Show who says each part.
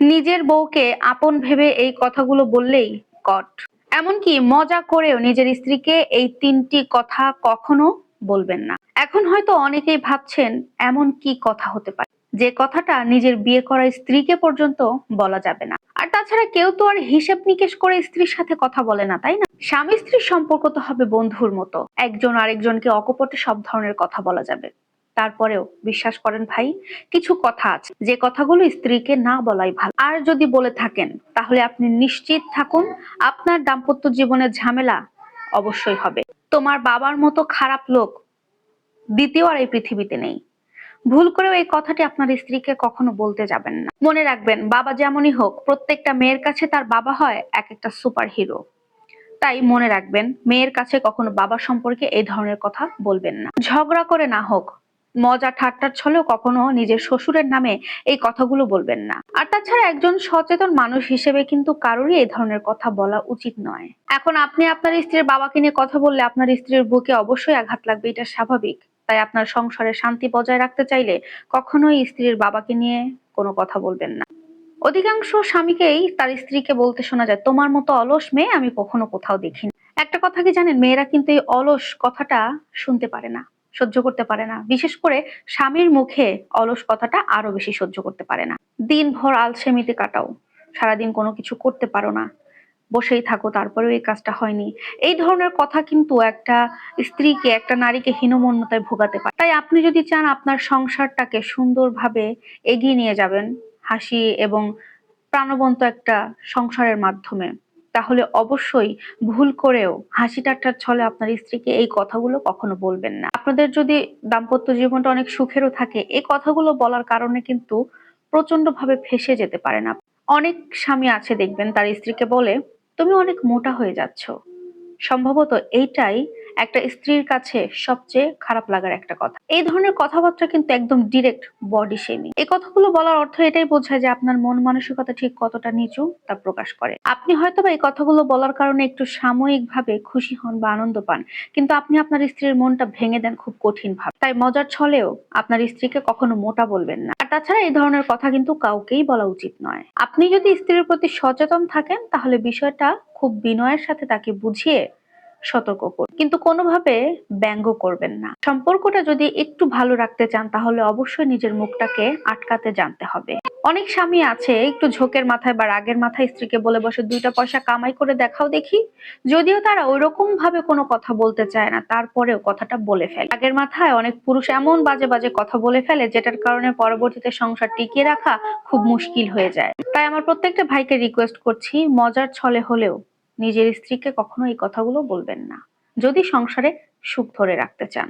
Speaker 1: নিজের বউকে আপন ভেবে এই কথাগুলো বললেই কট। এমনকি মজা করেও নিজের স্ত্রীকে এই তিনটি কথা কখনো বলবেন না। এখন হয়তো অনেকেই ভাবছেন, এমন কি কথা হতে পারে? যে কথাটা নিজের বিয়ে করা স্ত্রীকে পর্যন্ত বলা যাবে না। আর তাছাড়া কেউ তো আর হিসেব নিকেশ করে স্ত্রীর সাথে কথা বলে না, তাই না? স্বামী স্ত্রীর সম্পর্ক তো হবে বন্ধুর মতো। একজন আরেকজনকে অকপটে সব ধরনের কথা বলা যাবে। তারপরেও বিশ্বাস করেন ভাই, কিছু কথা আছে। যে কথাগুলো স্ত্রীকে না বলাই ভালো। আর যদি বলে থাকেন, তাহলে আপনি নিশ্চিত থাকুন, আপনার দাম্পত্য জীবনের ঝামেলা অবশ্যই হবে। তোমার বাবার মতো খারাপ লোক দ্বিতীয় আর এই পৃথিবীতে নেই। ভুল করেও এই কথাটি আপনার স্ত্রীকে কখনো বলতে যাবেন না। মনে রাখবেন, বাবা যেমনই হোক, প্রত্যেকটা মেয়ের কাছে তার বাবা হয় এক একটা সুপার হিরো তাই মনে রাখবেন, মেয়ের কাছে কখনো বাবা সম্পর্কে এই ধরনের কথা বলবেন না। ঝগড়া করে না হোক মজা ঠাট্টার ছলেও কখনো নিজের শ্বশুরের নামে এই কথাগুলো বলবেন না। আর তাছাড়া একজন সচেতন মানুষ হিসেবে কিন্তু কারোরই এই ধরনের কথা বলা উচিত নয়। এখন আপনি আপনার স্ত্রীর বাবাকে নিয়ে কথা বললে আপনার স্ত্রীর বুকে অবশ্যই আঘাত লাগবে, এটা স্বাভাবিক। তাই আপনার সংসারে শান্তি বজায় রাখতে চাইলে কখনোই স্ত্রীর বাবাকে নিয়ে কোনো কথা বলবেন না। অধিকাংশ স্বামীকেই তার স্ত্রীকে বলতে শোনা যায়, তোমার মতো অলস মেয়ে আমি কখনো কোথাও দেখিনি। একটা কথা কি জানেন? মেয়েরা কিন্তু এই অলস কথাটা শুনতে পারে না। সহ্য করতে পারে না। বিশেষ করে স্বামীর মুখে অলস কথাটা আরও বেশি সহ্য করতে পারে না। দিনভর আলসেমিতে কাটাও। সারাদিন কোনো কিছু করতে পারো না। বসেই থাকো, তারপরেও এই কাজটা হয়নি। এই ধরনের কথা কিন্তু একটা স্ত্রীকে, একটা নারীকে হীনমন্যতায় ভোগাতে পারে। তাই আপনি যদি চান আপনার সংসারটাকে সুন্দরভাবে এগিয়ে নিয়ে যাবেন, হাসি এবং প্রাণবন্ত একটা সংসারের মাধ্যমে তাহলে অবশ্যই ভুল করেও হাসি ঠাট্টার ছলে আপনার স্ত্রীকে এই কথাগুলো কখনো বলবেন না। আপনাদের যদি দাম্পত্য জীবনটা অনেক সুখেরও থাকে, এই কথাগুলো বলার কারণে কিন্তু প্রচন্ডভাবে ফেসে যেতে পারেন আপনি অনেক স্বামী আছে দেখবেন, তার স্ত্রীকে বলে, তুমি অনেক মোটা হয়ে যাচ্ছ। সম্ভবত এইটাই একটা স্ত্রীর কাছে সবচেয়ে খারাপ লাগার একটা কথা। এই ধরনের কথাবার্তা কিন্তু একদম ডিরেক্ট বডি শেমিং এই কথাগুলো বলার অর্থ এটাই বোঝায় যে আপনার মন মানসিকতা ঠিক কতটা নিচু তা প্রকাশ করে। আপনি হয়তো বা এই কথাগুলো বলার কারণে একটু সাময়িকভাবে খুশি হন বা আনন্দ পান, কিন্তু আপনি আপনার স্ত্রীর মনটা ভেঙে দেন খুব কঠিন ভাবে। তাই মজার ছলেও আপনার স্ত্রীকে কখনো মোটা বলবেন না। আর তাছাড়া এই ধরনের কথা কিন্তু কাউকেই বলা উচিত নয়। আপনি যদি স্ত্রীর প্রতি সচেতন থাকেন, তাহলে বিষয়টা খুব বিনয়ের সাথে তাকে বুঝিয়ে সতর্ক করুন কিন্তু কোনোভাবে ব্যঙ্গ করবেন না। সম্পর্কটা যদি একটু ভালো রাখতে চান, তাহলে অবশ্যই নিজের মুখটাকে আটকাতে জানতে হবে। অনেক স্বামী আছে, একটু ঝোঁকের মাথায় বা রাগের মাথায় স্ত্রীকে বলে বসে, দুইটা পয়সা কামাই করে দেখাও দেখি। যদিও তারা ওইরকম ভাবে কোনো কথা বলতে চায় না, তারপরেও কথাটা বলে ফেলে। রাগের মাথায় অনেক পুরুষ এমন বাজে বাজে কথা বলে ফেলে, যেটার কারণে পরবর্তীতে সংসার টিকিয়ে রাখা খুব মুশকিল হয়ে যায়। তাই আমার প্রত্যেকটা ভাইকে রিকোয়েস্ট করছি, মজার ছলে হলেও নিজের স্ত্রীকে কখনো এই কথাগুলো বলবেন না। যদি সংসারে সুখ ধরে রাখতে চান।